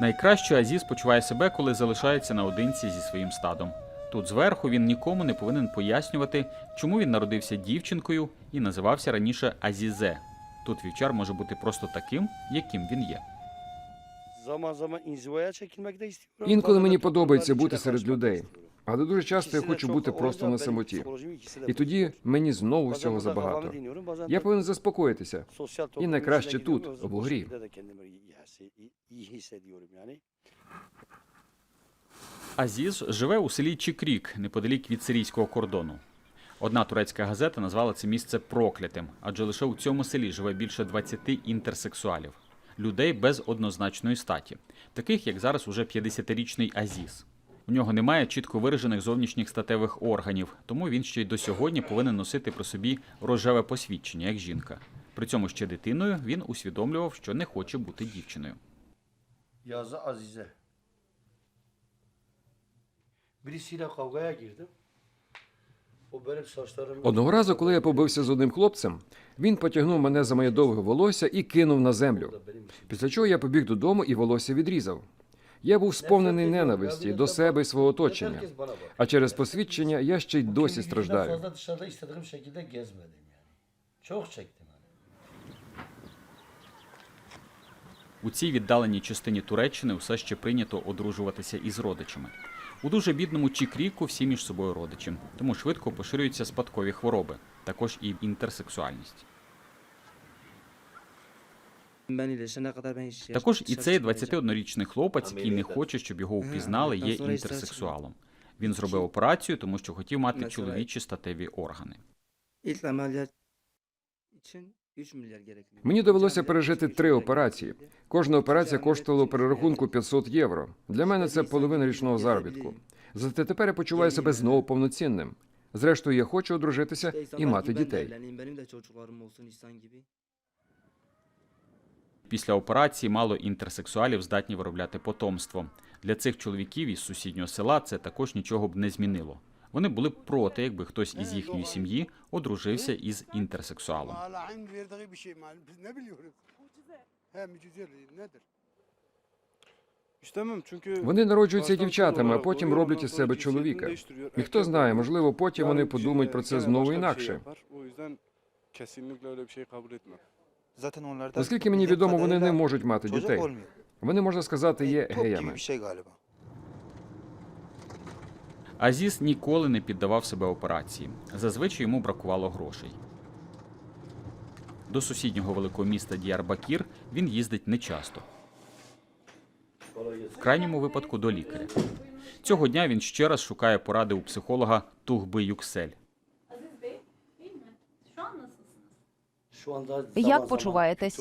Найкраще Азіз почуває себе, коли залишається наодинці зі своїм стадом. Тут зверху він нікому не повинен пояснювати, чому він народився дівчинкою і називався раніше Азізе. Тут вівчар може бути просто таким, яким він є. Інколи мені подобається бути серед людей. Але дуже часто я хочу бути просто на самоті. І тоді мені знову всього забагато. Я повинен заспокоїтися. І найкраще тут, hissediyorum yani. Азіз живе у селі Чікрік, неподалік від сирійського кордону. Одна турецька газета назвала це місце проклятим, адже лише у цьому селі живе більше 20 інтерсексуалів, людей без однозначної статі, таких як зараз уже 50-річний Азіз. У нього немає чітко виражених зовнішніх статевих органів, тому він ще й до сьогодні повинен носити при собі рожеве посвідчення як жінка. При цьому ще дитиною він усвідомлював, що не хоче бути дівчиною. Yazı Azize. Birisiyle kavgaya girdim. O benim saçlarımı... Одного разу, коли я побився з одним хлопцем, він потягнув мене за моє довге волосся і кинув на землю. Після чого я побіг додому і волосся відрізав. Я був сповнений ненависті до себе і свого оточення. А через посвідчення я ще й досі страждаю. У цій віддаленій частині Туреччини все ще прийнято одружуватися із родичами. У дуже бідному Чікріку всі між собою родичі, тому швидко поширюються спадкові хвороби, також і інтерсексуальність. Також і цей çıkmayacağım. 21-річний хлопець, який не хоче, щоб його впізнали, є інтерсексуалом. Він зробив операцію, тому що хотів мати чоловічі статеві органи. İlk ameliyat için 3 milyar gerekiyor. Мені довелося пережити три операції. Кожна операція коштувала перерахунку 500 євро. Для мене це половина річного заробітку. Зате тепер я почуваю себе знову повноцінним. Зрештою, я хочу одружитися і мати дітей. Після операції мало інтерсексуалів здатні виробляти потомство. Для цих чоловіків із сусіднього села це також нічого б не змінило. Вони були б проти, якби хтось із їхньої сім'ї одружився із інтерсексуалом. Вони народжуються дівчатами, а потім роблять із себе чоловіка. І хто знає, можливо, потім вони подумають про це знову інакше. Наскільки мені відомо, вони не можуть мати дітей. Вони, можна сказати, є геями. Азіс ніколи не піддавав себе операції. Зазвичай йому бракувало грошей. До сусіднього великого міста Діарбакір він їздить нечасто. В крайньому випадку до лікаря. Цього дня він ще раз шукає поради у психолога Тухби Юксель. Як почуваєтесь?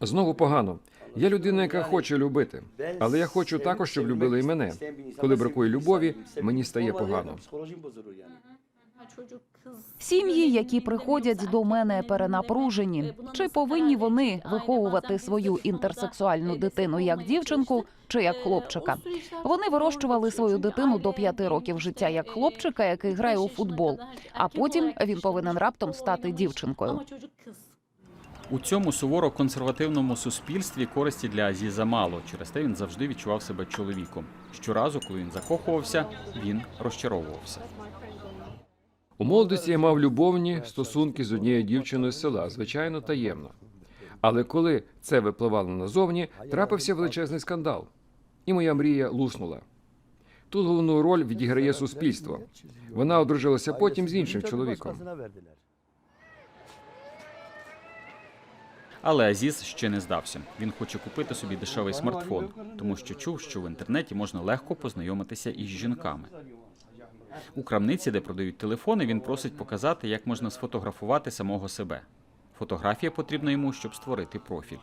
Знову погано. Я людина, яка хоче любити. Але я хочу також, щоб любили і мене. Коли бракує любові, мені стає погано. Сім'ї, які приходять до мене перенапружені, чи повинні вони виховувати свою інтерсексуальну дитину як дівчинку чи як хлопчика? Вони вирощували свою дитину до п'яти років життя як хлопчика, який грає у футбол. А потім він повинен раптом стати дівчинкою. У цьому суворо консервативному суспільстві користі для Азіза мало. Через те він завжди відчував себе чоловіком. Щоразу, коли він закохувався, він розчаровувався. У молодості я мав любовні стосунки з однією дівчиною з села, звичайно, таємно. Але коли це випливало назовні, трапився величезний скандал, і моя мрія луснула. Тут головну роль відіграє суспільство. Вона одружилася потім з іншим чоловіком. Але Азіз ще не здався. Він хоче купити собі дешевий смартфон, тому що чув, що в інтернеті можна легко познайомитися із жінками. У крамниці, де продають телефони, він просить показати, як можна сфотографувати самого себе. Фотографія потрібна йому, щоб створити профіль.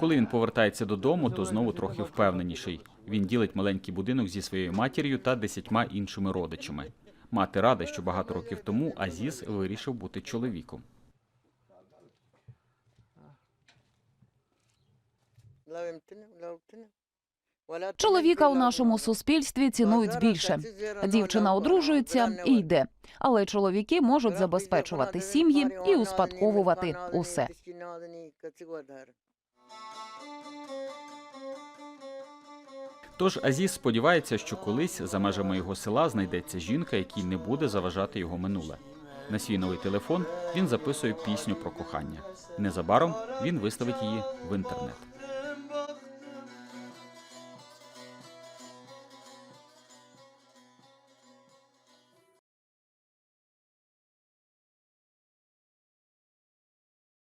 Коли він повертається додому, то знову трохи впевненіший. Він ділить маленький будинок зі своєю матір'ю та десятьма іншими родичами. Мати рада, що багато років тому Азіз вирішив бути чоловіком. Чоловіка у нашому суспільстві цінують більше. Дівчина одружується і йде, але чоловіки можуть забезпечувати сім'ї і успадковувати усе. Тож Азіз сподівається, що колись за межами його села знайдеться жінка, якій не буде заважати його минуле. На свій новий телефон він записує пісню про кохання. Незабаром він виставить її в інтернет.